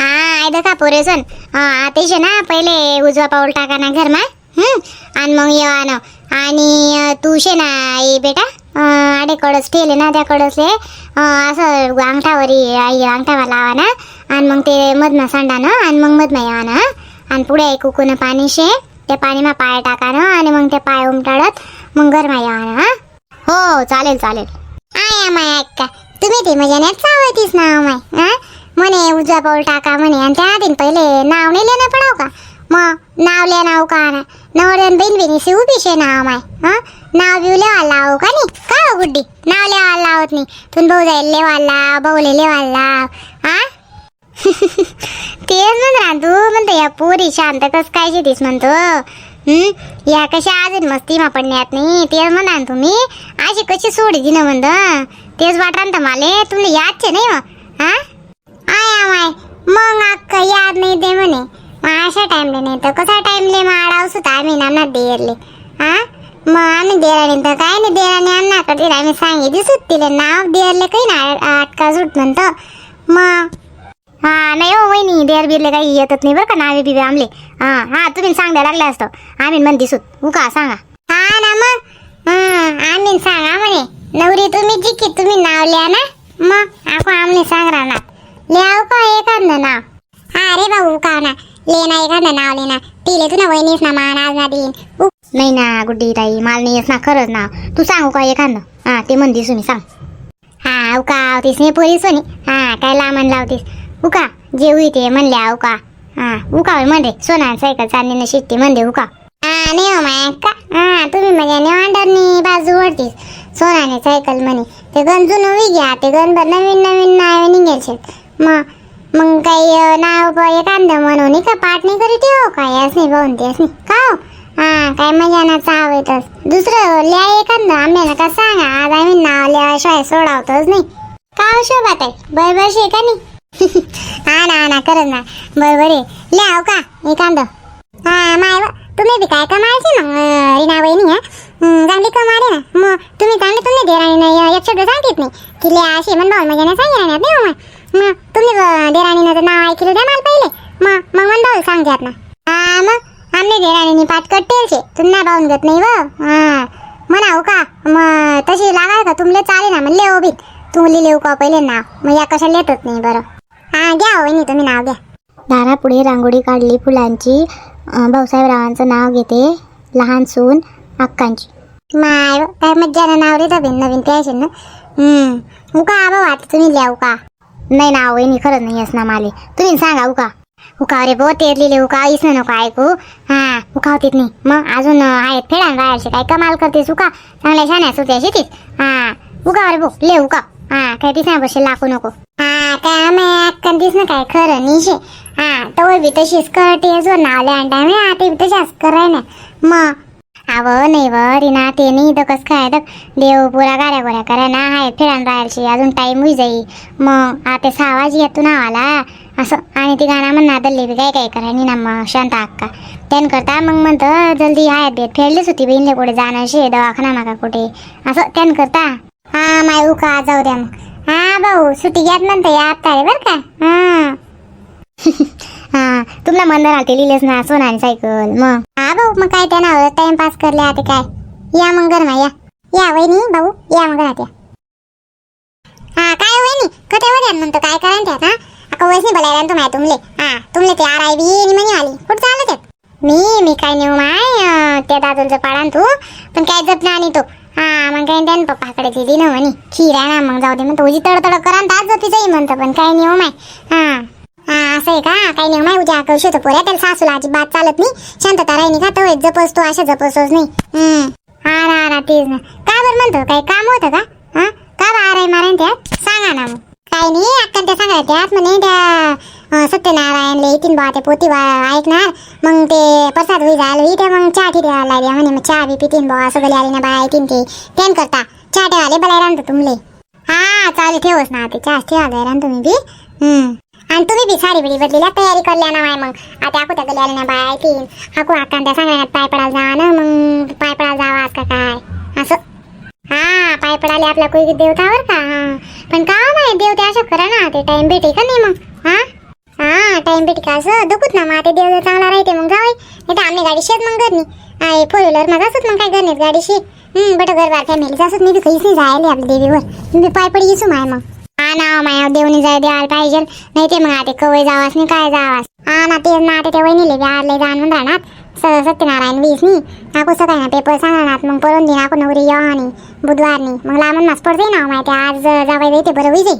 हा का पोरेसन? तेच ना पहिले उजवा पाऊल टाका ना घरमा आणि मग येवा ना आणि तू शे ना आई बेटा. आडे कडस ठेले ना त्या कडसले. असं अंगठावरी आई अंगठावा लावा ना. आणि मग ते मधमा सांडा ना आणि मग मधमा येवा ना आणि पुढे एक कुकून पाणी शे. त्या पाणीमा पाय टाका ना आणि मग ते पाय उमटाळत मग घरमा या ना हो? चालेल चालेल. आया माय का तुम्ही ते म्हणजे नेट चावतीस ना हो माय हा? म्हणे उजवा पाऊल टाका म्हणे आणि त्या आधी पहिले नाव नाही लिहिणं पडाव हो का? मग नाव लिहा हो नाव का ना नवऱ्यान बहीण बहिणीशी उभी शे नाव माय हा? नाव बिव लेवायला लाव का नाही का हो गुड्डी? नाव लेवायला लावत नाही तुम भाऊ जाईल लेवायला लाव भाऊले लेवायला लाव हा? तेच म्हणा तू म्हणतो या पोरी शांत कस काय शेतीस म्हणतो. हम्म या कशा अजून मस्तीमा पडण्यात नाही. तेच म्हणा ना तुम्ही. अशी कशी सोडी दिनं म्हणतं. तेच वाटणार तर माले. तुम्ही यादचे नाही मग. हा? आय माय मग अक्का याद नाही दे म्हणे. मग अशा टाइमले नाही तर कसा टाइमले मग आडाव सुद्धा आम्ही नाना देरले. हा? मग आम्ही देराने तर काय नाही. देराने अन्ना कडे आम्ही सांगे दिसत तिले नाव देरले काही ना अटका सुट म्हणतं. मग हा नाही हो वहिनी देर बिरले काही येतच नाही बरं का नावे बिवे आमले. हा हा तुम्ही सांगता लागले असतो. आम्ही मन दिसूत उका सांगा. हा ना मग. आम्ही सांगा म्हणे. नवरी तुम्ही जिकी तुम्ही नाव लिहा ना. मग आपण आमने सांग राहणार लिहाव का एखादं नाव? हा रे भाऊ का ना? लेना एखादं नाव लेना तिले तुला वहिनीस ना मान आज ना देईन नाही ना गुड्डी ताई मला नाही ना खरंच नाव. तू सांगू का एखादं हा ते म्हण दिसू मी सांग. हा उका आवतीस नाही पोरी सोनी. हा काय लांबण लावतीस. उका जे होईते म्हणले उका हा उका होय म्हणले सोना सायकल चालणे शिकते म्हणले उका हा नाही हो माय का? हा तुम्ही म्हणजे नेवांडरनी बाजू वरतीस सोनाने सायकल म्हणे ते गंजून उभी घ्या ते गंज नवीन नवीन नाव निघायचे मग मग काही नाव एखादं म्हणून का पाठ नाही करीत हो काय? यास नाही पाहून तेच नाही. का हो? हा काय मजा ना चाव येतच दुसरं लिहा एखादं आम्हाला का सांगा? आज आम्ही नाव लिहाशिवाय सोडावतच नाही. का हो शोभात आहे बरोबर शे का नाही? हा ना हा ना करत ना. बरोबर आहे. लिहाव का एखादं हा माय तुम्ही बी काय कमायचे मग रिना वहिनी हा? चांगली कमाले ना. मग तुम्ही चांगले तुम्ही देराणी नाही एक शब्द सांगित नाही की लिहा असे मन भाऊ म्हणजे सांगितलं नाही हो मग मग तुम्ही ब- देराणीनं तर नाव ऐकलं द्या मला पहिले. मग मग मन भाऊ सांगतात ना हा मग आम्ही देराणीने पाठ कट्टेलचे तुम्ही भाऊन घेत नाही व. हा. म्हणाव का मग तशी लागाल का? तुमले चालेल ना म्हणले हो बी तुमले लिहू का पहिले नाव? मग या कशा लेतच नाही बरं. हा घ्या हो, वहिनी तुम्ही नाव घ्या. दारापुढे रांगोळी काढली फुलांची. अं, भाऊसाहेबरावांचं नाव घेते. लहान सून अक्कांची. माय काय मज्जा नाव रे नवीन नवीन ते असेल ना? हम्म उका आबा वाटत तुम्ही लिहा उका. नाही ना वहिनी खरंच नाही येस माले. तुम्ही सांगा उका. उका रे बो ते लिहिले उका इस नको ऐकू. हा उका होतीत नाही. मग अजून अं, आहेत फेडा राहायचे काय कमाल करतेस उका. चांगल्या शाण्या सुट्या शेतीत. हा उगा अरे बो ले उका हा काय दिसा बसे लाकू नको. हा काय आम्ही अक्कन दिस ना काय? खरं निशे. हा तो बी तशीच करते जो नावले आणि टाइम ते बी तशाच कराय ना. मग आव नाही व रिना ते नाही तर कसं काय तर देव पुरा गाड्या गोऱ्या करा ना हाय फिरायला राहायची अजून टाईम होई जाई. मग आता सहा वाजी येतो नावाला असं आणि ती गाणं म्हणणार दल्ली बी काय काय करायनी ना मग शांत अक्का. त्यान करता मग म्हणतं जल्दी हाय बेत फेडलीच होती बहिणीला कुठे जाणार शे दवाखाना नका कुठे? असं त्यान करता. हा माय उका जाऊ द्या मग. हा भाऊ सुट्टी घ्यात म्हणतं या आता रे बरं का? हा. हा तुम्हाला मंदर आलते लिहिलेस ना सोनानी सायकल मग. हा भाऊ मग काय त्यानं टाइमपास करले आता काय? या मग गरमा या. या वहिनी भाऊ या मग घरात या. हा काय हो, वहिनी? कथे वर हो म्हणतो काय करा त्यात हा? अका वैसनी बोलायला ना तुम्हाला तुमले. हा तुमले ते आर आय बी म्हणी आली. कुठं चाललं त्यात? मी मी काय नेऊ माय त्या दादूंचं पाडान तू. पण काय जपना आणि तो. मग काय त्यानं पप्पाकडे दिली ना म्हणे. खीर आहे ना मग जाऊ दे मग तुझी तडतड करा आणि तास जपी जाई म्हणतो. पण काय नियम आहे? हा. हा असं आहे का? काही नाही आहे? उद्या करू शकतो पोऱ्या त्याला सासूला अजिबात चालत नाही. शांतता राहिनी का तो जपसतो अशा जपसतोच नाही. हम्म. हा ना हा ना तेच ना. का बरं म्हणतो? काही काम होतं का? हा? का बा आराय मारायन त्यात? सांगा ना मग. काही नाही अक्का त्या सांगा त्यात म्हणे त्या सत्यनारायणले येतील बा ते पोती बा ऐकणार. मग ते प्रसाद होई जायला होई ते मग चहा ठेवा लागल्या म्हणे मग चहा बी पितीन बा असं गली आली ना बा ऐकीन ते. त्यान करता चहा ठेवाले बलाय रांधतो तुमले. हा चालेल ठेवच ना ते चहा ठेवा गय राहतो तुम्ही बी. हम्म. आणि तुम्ही बी साडी बिडी बदलीला तयारी करल्या ना माय मग. आता आखो त्या गली ना बाय ऐकीन. हाकू आकान त्या सांगण्यात पाय पडायला जा ना मग पाय पडायला जावा आज का काय. असं. हा पाय पडाले आपल्या कोई देवतावर का? हा. पण का नाही देवते असं करा ना ते टाइम भेटे का नाही मग? हा? हा टाइम भेटे का असं दुखत ना मग ते देव चांगला राहते मग जावय नाही तर आम्ही गाडी शेत मग घरनी. आहे फोर व्हीलर मग असत मग काय घरनेच गाडीशी. हम्म बट घर बार फॅमिली असत मी बी काहीच नाही जायले आपल्या देवीवर. मी पाय पडी येसू माय मग. हा ना माया देवनी जाय द्यायला पाहिजे. नाही ते मग आता कवय जावास नाही काय जावास. हा ना ते ना ते वहिनीले बी आले जाण राहणार. स सत्यनारायण वीस नी. नाको सकाळी ना पेपर सांगणार मग पळून दे नाको नवरी या आणि बुधवार नी मग लांबून मास पडते ना माहिती आज जावाय येते बरं होई जाई.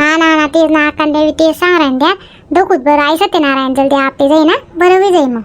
हा ना ना तेच ना अक्कान ते सांग द्या डोकूत बरं आई सत्यनारायण जलदी आपटे जाई ना. बरं होई जाई मग.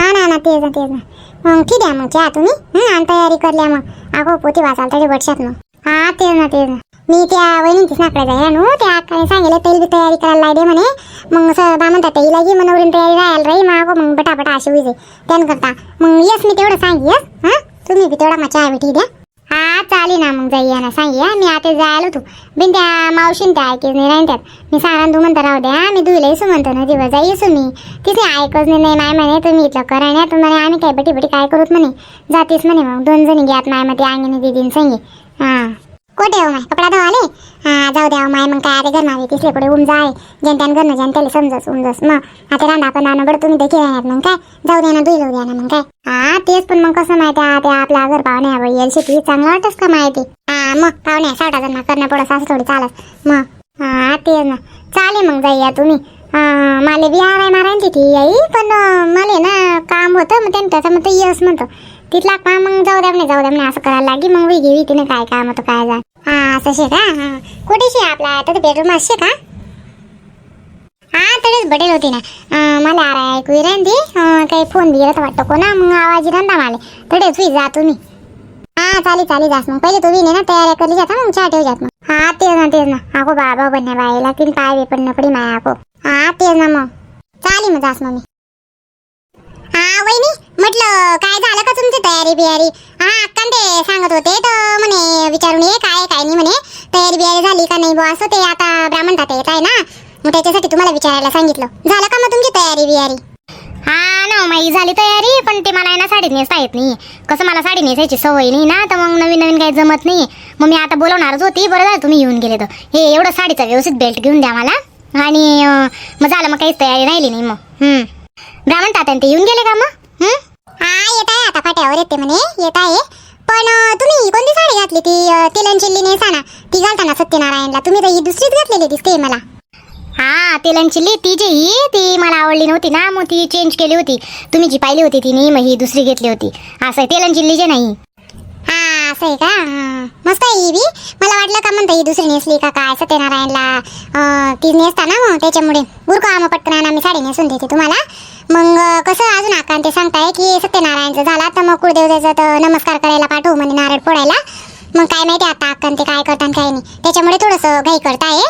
हा ना ना तेच ना तेच ना. मग ठीक आहे मग चहा तुम्ही. हं, आणि तयारी करल्या मग. अगो पोती वाचाल तरी वर्षात मग. हा तेच ना तेच ना. मी त्या वहिनीचीच नाकडे जायला नो हो. त्या अक्काने सांगितलं तेल बी तयारी करायला लागे म्हणे. मग सर बा म्हणतात हिला जी मनवरीन तयारी राहायला राही मग अगो मग बटाबटा अशी विजे त्यान करता मग यस मी तेवढं सांगी यस. हां? तुम्ही बी तेवढा मग चहा भेटी द्या. हा चालेल ना मग जाई ना सांगी हा मी आता जायला तू बिन त्या मावशीन त्या ऐकच नाही राहीन त्यात. मी सांगा तू म्हणता राहू द्या मी दुईला येसू म्हणतो ना दिवस जाई येसू मी. तिथे ऐकच नाही नाही माय म्हणे तुम्ही इथलं करा नाही तुम्हाला आम्ही काय बटी बटी काय करूत म्हणे. जातीस म्हणे मग दोन जणी घ्यात माय मग ते अंगणी दिदीन सांगे. हां. कोठे हो माय? कपडा धुवाले हा जाऊ द्या माय मग काय आता घर मागे तिसरे पुढे उम जाय. जनत्यान घरनं त्याला समजस उमजस. मग आता रांधा पण आणू बरं तुम्ही देखील येणार मग काय? जाऊ द्या ना दुई जाऊ द्या ना मग काय? हा तेच पण मग कसं माहिती आहे ते आपल्या घर पाहुणे हवं येईल शेती चांगलं वाटस का माहिती? हा मग पाहुणे साठ हजार ना करणं पडस असं थोडी चालत मग हा तेच ना. चालेल मग जाईया तुम्ही. मला बी आराय मारायची ती याई पण मला ना काम होतं मग त्यानं त्याचं मग ते यस म्हणतो. तिथला का मग जाऊ द्या म्हणे जाऊ द्या म्हणे असं करायला लागी मग वेगळी घेवी तिने काय काम होतं काय जा हा असं शे का हा. कुठे शे आपला? तर बेडरूम असते का हा? तरीच बडेल होती ना. अं, मला आरा ऐकू येईन ती अं, काही फोन बिरत वाटतो कोणा मग आवाज ना मला. तडेच होई जा तुम्ही. हा चालेल चालेल जास मग. पहिले तुम्ही ना तयारी करली जाता मग चहा ठेवू जात मग. हा तेच ना तेच ना. आको बाबा बन्या बाईला तीन पाय बी पण पडी माय आको हा तेच ना मग. चालेल मग जास मग मी. म्हटलं काय झालं का तुमची तयारी बियारी? हा अक्का ते सांगत होते तर म्हणे विचारून ये काय काय नाही म्हणे. तयारी बियारी झाली का नाही बुवा असं ते आता ब्राह्मण खाते येत आहे ना. मग त्याच्यासाठी तुम्हाला विचारायला सांगितलं. झालं का मग तुमची तयारी बियारी? हा ना माई झाली तयारी पण ते मला आहे ना साडी नेसता येत नाही. कसं मला साडी नेसायची सवय नाही ना तर मग नवीन नवीन काही जमत नाही. मग मी आता बोलवणारच होती बरं झालं तुम्ही येऊन गेले तर. हे एवढं साडीचा व्यवस्थित बेल्ट घेऊन द्या मला. आणि अं, मग झालं मग काहीच तयारी राहिली नाही मग. हम्म. ब्राह्मण तात्यान ते येऊन गेले का मग? हम्म? हा येत आहे आता फाट्यावर येते म्हणे. येत आहे पण तुम्ही कोणती साडी घातली ती अं, साना चिल्ली ना ती घालताना सत्यनारायणला. तुम्ही तर ही दुसरीच घातलेली दिसते मला. हा तेलन चिल्ली ती जी ही ती मला आवडली नव्हती ना मग ती चेंज केली होती. तुम्ही जी पाहिली होती ती नाही मग ही दुसरी घेतली होती. असं आहे तेलन चिल्ली जे नाही. हा असं आहे का? हा. मस्त आहे ही बी. मला वाटलं का म्हणता ही दुसरी नेसली का काय सत्यनारायणला अं, ती नेसता ना मग त्याच्यामुळे. बुरका मग पटकन आम्ही साडी नेसून देते तुम्हाला. मग अं, कसं अजून आका ते सांगताय की सत्यनारायणचं झाला. तर मग कुळदेवतेचा तर नमस्कार करायला पाठवू म्हणे नारळ फोडायला. मग काय माहिती आता अक्कन ते काय करतात काय नाही. त्याच्यामुळे थोडंसं घाई करताय.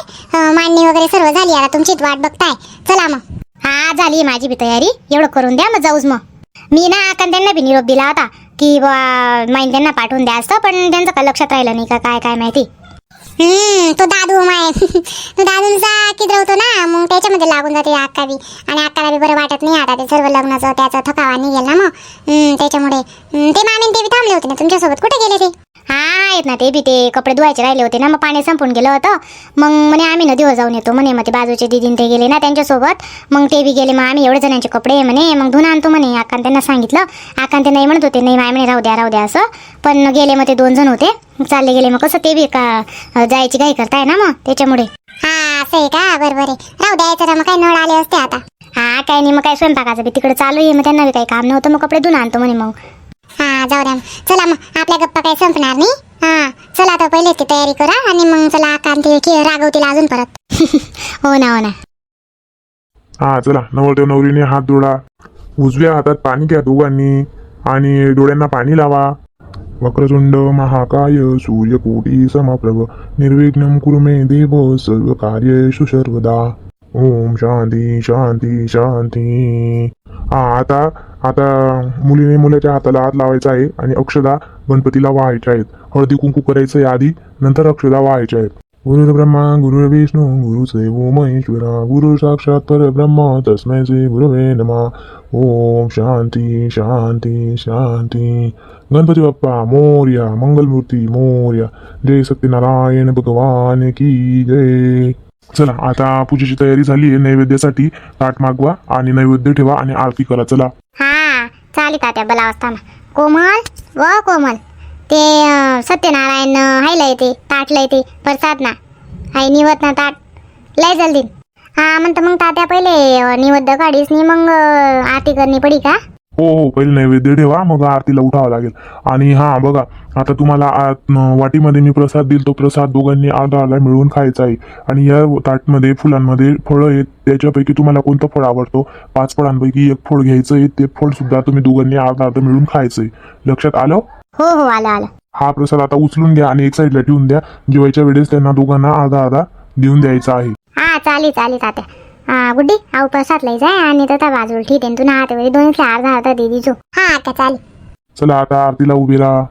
मांडणी वगैरे सर्व झाली. आता तुमचीच वाट बघताय. चला मग. हा झाली माझी बी तयारी. एवढं करून द्या मग जाऊच मग. मी ना अक्कन त्यांना बी निरोप दिला होता. की बा माईन त्यांना पाठवून द्या असतं पण त्यांचं काय लक्षात राहिलं नाही का? काय काय माहिती? हम्म तो दादू माय. तो दादूंचा किद्रवतो ना मग त्याच्यामध्ये लागून जाते अक्का बी आणि अक्काला बी बरं वाटत नाही आता ते सर्व लग्नाचं त्याचा थकावा निघेल ना मग. हम्म, त्याच्यामुळे. ते मामीन ते बी थांबले होते ना तुमच्यासोबत. कुठे गेले ते? हा आहेत ना ते बी ते कपडे धुवायचे राहिले होते ना मग पाणी संपून गेलं होतं. मग म्हणे आम्ही नदीवर जाऊन येतो म्हणे मग ते बाजूचे दिदीन ते गेले ना त्यांच्यासोबत. मग ते बी गेले मग आम्ही एवढे जणांचे कपडे म्हणे मग धुवून आणतो म्हणे. आकान त्यांना सांगितलं. आकान ते नाही म्हणत होते नाही माय म्हणे राहू द्या राहू द्या असं. पण गेले मग ते दोन जण होते. चालले गेले मग कसं ते बी का जायची घाई करताय ना मग त्याच्यामुळे. हा असं आहे का? बरोबर आहे. राहू द्यायचं मग काही नळ आले असते आता. हा काही नाही मग काय स्वयंपाकाचं बी तिकडे चालू आहे. मग त्यांना बी काही काम नव्हतं मग कपडे धुवून आणतो म्हणे मग. हा जाऊ द्या. चला मग आपल्या गप्पा काय संपणार नाही. हा चला आता पहिले ती तयारी करा आणि मग चला कांती की रागवतील अजून परत. हो ना हो ना. हा चला. नवरदेव नवरीने हात जोडा. उजव्या हातात पाणी घ्या दोघांनी आणि डोळ्यांना पाणी लावा. वक्रतुंड महाकाय सूर्यकोटी समप्रभ. निर्विघ्न कुरुमे देव सर्व कार्येषु सर्वदा. ओम शांती शांती शांती. आता आता मुलीने मुलाच्या हाताला हात लावायचा आहे आणि अक्षदा गणपतीला वाहायच्या आहेत. हळदी कुंकू करायचं आहे आधी नंतर अक्षदा वाहायच्या आहेत. गुरुर्ब्रह्मा गुरुर्विष्णू गुरुदेव महेश्वरा गुरु साक्षात परब्रह्म तस्मै श्री गुरुवे नमा. ओम शांती शांती शांती. गणपती बाप्पा मोर्या मंगलमूर्ती मोर्या. जय सत्यनारायण भगवान की जय. चला आता पूजेची तयारी झाली आहे. नैवेद्यासाठी ताट मागवा आणि नैवेद्य ठेवा आणि आरती करा. चला. चाली का तात्या बला असताना कोमल? व कोमल? ते सत्यनारायण हायला येते ताटला येते प्रसाद ना हाय निवत ना ताट. लय जल्दी. हा म्हणतं मग तात्या पहिले अं, निवद्द काढीस मग आरती करणी पडी का? हो हो पहिले नैवेद्य ठेवा मग आरतीला उठावं लागेल. आणि हा बघा आता तुम्हाला आत- वाटीमध्ये मी प्रसाद दिल तो प्रसाद दोघांनी अर्धा अर्धा मिळून खायचा आहे आणि या ताटमध्ये फुलांमध्ये फळं आहेत त्याच्यापैकी तुम्हाला कोणतं फळ आवडतो? पाच फळांपैकी एक फळ घ्यायचं आहे ते फळ सुद्धा तुम्ही दोघांनी अर्धा अर्धा मिळून खायचंय. लक्षात आलं? हो हो आलं आलं. हा प्रसाद आता उचलून घ्या आणि एक साईडला ठेवून द्या. जेवायच्या वेळेस त्यांना दोघांना अर्धा अर्धा देऊन द्यायचा आहे. हा चालेल चालेल तात्या हा गुड्डी आऊ प्रसाद लय जाय आणि तथा बाजूला ठीक आहे तू ना हात वगैरे दोन्ही अर्धा झाला दे दिजो हा आता चालेल चला आता आरतीला उभी राहा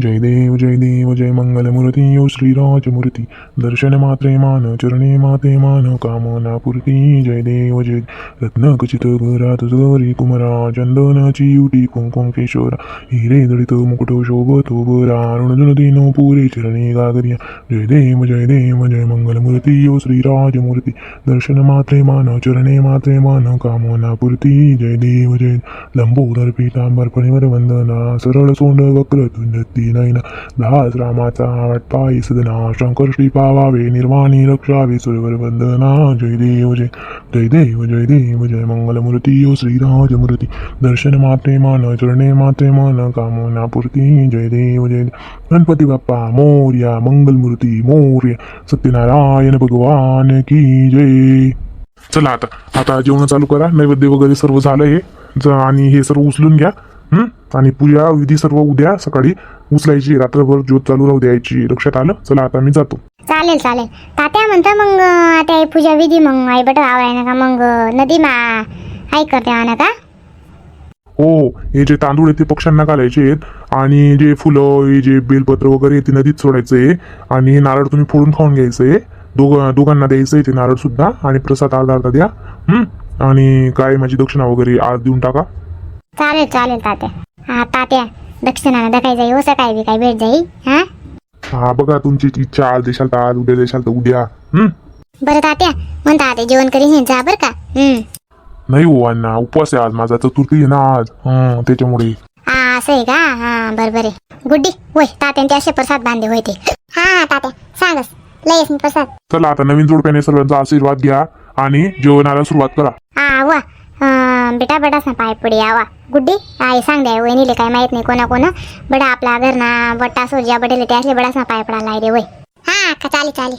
जय देव जय देव जय मंगलमूर्ती यो श्रीराजमूर्ती दर्शन मात्रे मान चरणे माते मान कामना पूर्ती। जय देव जय रत्न खचित घरात गौरी कुमरा चंदनाची युटी कुंकुम केशोरा। हिरे दळित मुकुट शोभतो बरा ऋणजुन दिन पुरे चरणे गागरिया। जय देव जय देव जय मंगलमूर्ती यो श्रीराजमूर्ती दर्शन मात्रे मान चरणे मात्रे मान कामना पूर्ती। जय देव जय लंबोदर पीतांबर परिवर वंदना सरळ सोंड वक्र तुंजती नयना दास रामाचा वाटपाई सदना शंकर श्री पावावे निर्वाणी रक्षावे सुरवर वंदना जय देव जय जय देव जय देव जय मंगलमूर्ती। ओ श्रीराज मूर्ती दर्शन माते मान चरणे मात्रे मन कामना पूर्ती जय देव जय गणपती बाप्पा मोर्या मंगलमूर्ती मोर्या। सत्यनारायण भगवान की जय। चला आता आता जेवण चालू करा नैवेद्य वगैरे सर्व झालं हे. आणि हे सर्व उचलून घ्या. आणि पूजा विधी सर्व उद्या सकाळी उचलायची. रात्रभर ज्योत चालू राहू द्यायची. लक्षात आलं? चला आता मी जातो. चालेल चालेल. तात्या म्हणतं मग आता हे पूजा विधी मग आई बट आवडाय ना का मग नदी मा आई करते आणा का हो हे जे तांदूळ आहेत ते पक्ष्यांना घालायचे आहेत. आणि जे फुलं हे जे बेलपत्र वगैरे आहे ते नदीत सोडायचंय आणि नारळ तुम्ही फोडून खाऊन घ्यायचंय दोघ दोघांना द्यायचंय ते नारळ सुद्धा. आणि प्रसाद अर्धा अर्धा द्या? आणि काय माझी दक्षिणा वगैरे आज देऊन टाका. चालेल चालेल तात्या. हा तात्या दक्षिणानं दखाय जाई हो सकाळी बी काय भेट जाई हा? हा बघा तुमची इच्छा आज देशाल तर आज उद्या देशाल तर उद्या. हं? बरं तात्या म्हणता आता जेवण करीन हे जा बरं का. हम्म. नाही हो अण्णा उपवास आहे आज माझा चतुर्थी आहे ना आज. हं, त्याच्यामुळे. हा असं आहे का? हा बरं बरे गुड्डी होय तात्याने ते असे प्रसाद बांधले होय ते. हा हा तात्या सांगस लयस मी प्रसाद. चला आता नवीन जोडप्याने सर्वांचा आशीर्वाद घ्या आणि जेवणाला सुरुवात करा. हा वा. बेटा बडासना पाय पडी आवा गुड्डी आई सांग द्या वहिनीले काय माहीत नाही कोणा कोणा बडा आपला घर ना बट्टा सोजा बडेले त्यासले बडासना पाय पडायला रे वय. हा का चाली चाली.